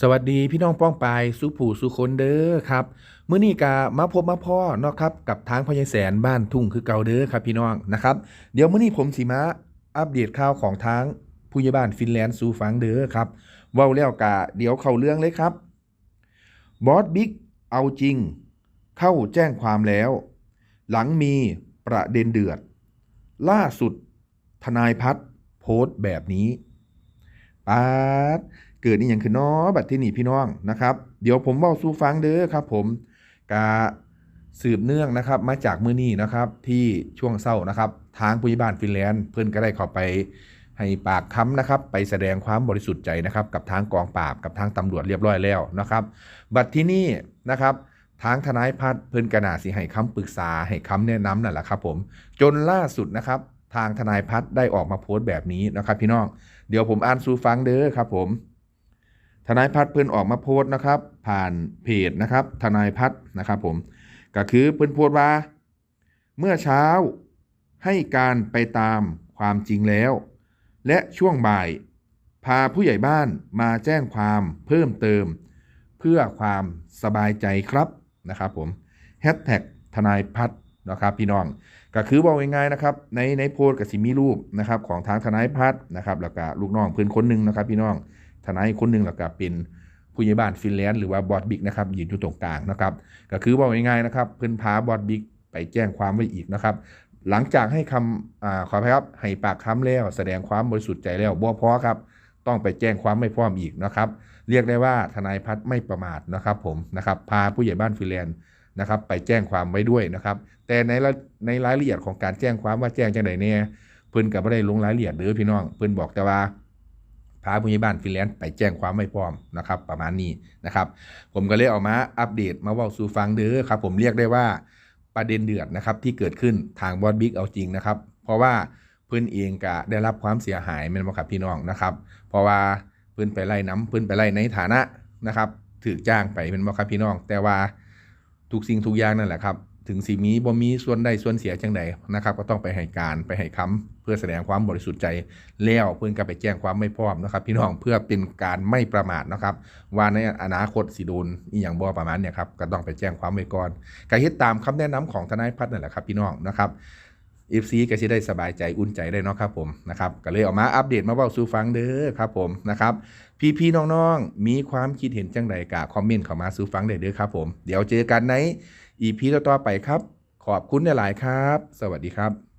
สวัสดีพี่น้องป้องปายสุผู้สุคนเด้อครับเมื้อนี้กามาพบมาพ่อเนาะครับกับทางพญายแสนบ้านทุ่งคือเก่าเด้อครับพี่น้องนะครับเดี๋ยวเมื้อนี้ผมสิมาอัปเดตข่าวของทางผู้ใหญ่บ้านฟินแลนด์สู่ฟังเด้อครับเว้าแล้วกะเดี๋ยวเข้าเรื่องเลยครับบอสบิ๊กเอาจริง เข้าแจ้งความแล้ว หลังมีประเด็นเดือด ล่าสุดทนายพัฒน์โพสต์แบบนี้ปาด เกิดนี่อย่างคือน้อบัดที่นี่พี่น้องนะครับ เดี๋ยวผมเว้าสู่ฟังเด้อครับ ผมกาสืบเนื่องนะครับ มาจากมื้อนี้นะครับที่ช่วงเศร้านะครับ ทางผู้ใหญ่บ้านฟินแลนด์เพื่อนก็ได้ข้าไปให้ปากคำนะครับ ไปแสดงความบริสุทธิ์ใจนะครับ กับทางกองปราบกับทางตำรวจเรียบร้อยแล้วนะครับ บัดที่นี่นะครับทางทนายพัฒน์เพิ่นกระนาสิให้คำปรึกษาให้คำแนะนำนั่นแหละครับผมจนล่าสุดนะครับ ทางทนายพัฒน์ได้ออกมาโพสต์แบบนี้นะครับ พี่น้อง เดี๋ยวผมอ่านสู่ฟังเด้อครับผม ทนายพัฒน์เพิ่อนออกมาโพสต์นะครับ ผ่านเพจนะครับทนายพัฒน์นะครับผมก็คือเพิ่อนโพสต์ว่า เมื่อเช้าให้การไปตามความจริงแล้ว และช่วงบ่าย พาผู้ใหญ่บ้านมาแจ้งความเพิ่มเติม เพื่อความสบายใจครับนะครับผมแฮชแท็กทนายพัฒน์นะครับพี่น้องก็คือบอกง่ายๆนะครับในในโพสต์กับสิมีรูปนะครับของทางทนายพัฒน์นะครับแล้วก็ลูกน้องเพื่อนคนหนึ่งนะครับพี่น้อง ทนายคนหนึ่งแล้วก็เป็นผู้ใหญ่บ้านฟินแลนด์หรือว่าบอสบิ๊กนะครับยืนอยู่ตรงกลางนะครับก็คือบอกง่ายๆนะครับเพื่อนพาบอสบิ๊กไปแจ้งความไว้อีกนะครับ หลังจากให้คำอ่าขออภัยครับให้ปากคำแล้ว แสดงความบริสุทธิ์ใจแล้วบ่พอครับ ต้องไปแจ้งความไม่พร้อมอีกนะครับ เรียกได้ว่าทนายพัฒไม่ประมาทนะครับผมนะครับพาผู้ใหญ่บ้านฟินแลนด์นะครับไปแจ้งความไว้ด้วยนะครับ แต่ในในรายละเอียดของการแจ้งความว่าแจ้งจังไดเนี่ยเพิ่นก็บ่ได้ลงรายละเอียดเด้อพี่น้อง เพิ่นบอกแต่ว่า พาผู้ใหญ่บ้านฟินแลนด์ไปแจ้งความไม่พร้อมนะครับ ประมาณนี้นะครับ ผมก็เลยเอามาอัปเดตมาว่าสู่ฟังเด้อครับ ผมเรียกได้ว่าประเด็นเดือดนะครับที่เกิดขึ้นทางบอสบิ๊กเอาจริงนะครับ เพราะว่าเพื่อนเองก็ได้รับความเสียหายแม่นบ่ครับพี่น้องนะครับ เพราะว่าเพื่อนไปไล่น้ำเพื่อนไปไล่ในฐานะนะครับถือจ้างไปเป็นบ่ครับพี่น้อง แต่ว่าทุกสิ่งทุกอย่างนั่นแหละครับ ถึงสีมีบ่มีส่วนใดส่วนเสียจังใดนะครับ ก็ต้องไปให้การไปให้คำเพื่อแสดงความบริสุทธิ์ใจแล้วเพื่อนก็ไปแจ้งความไม่พร้อมนะครับ พี่น้องเพื่อเป็นการไม่ประมาทนะครับ ว่าในอนาคตสิโดนอีหยังบ่ประมาณเนี่ยครับก็ต้องไปแจ้งความไว้ก่อนก็เฮ็ดตามคำแนะนำของทนายพัฒน์นั่นแหละครับ พี่น้องนะครับ FC ก็สิได้สบายใจอุ่นใจได้เนาะครับผมนะครับก็เลยออกมาอัปเดตมาเว้าสู่ฟังเด้อครับผมนะครับ พี่ๆน้องๆ มีความคิดเห็นจังใดกะคอมเมนต์เข้ามาสู่ฟังได้เด้อครับผม เดี๋ยวเจอกันใน EP ต่อๆไปครับ ขอบคุณหลายๆครับ สวัสดีครับ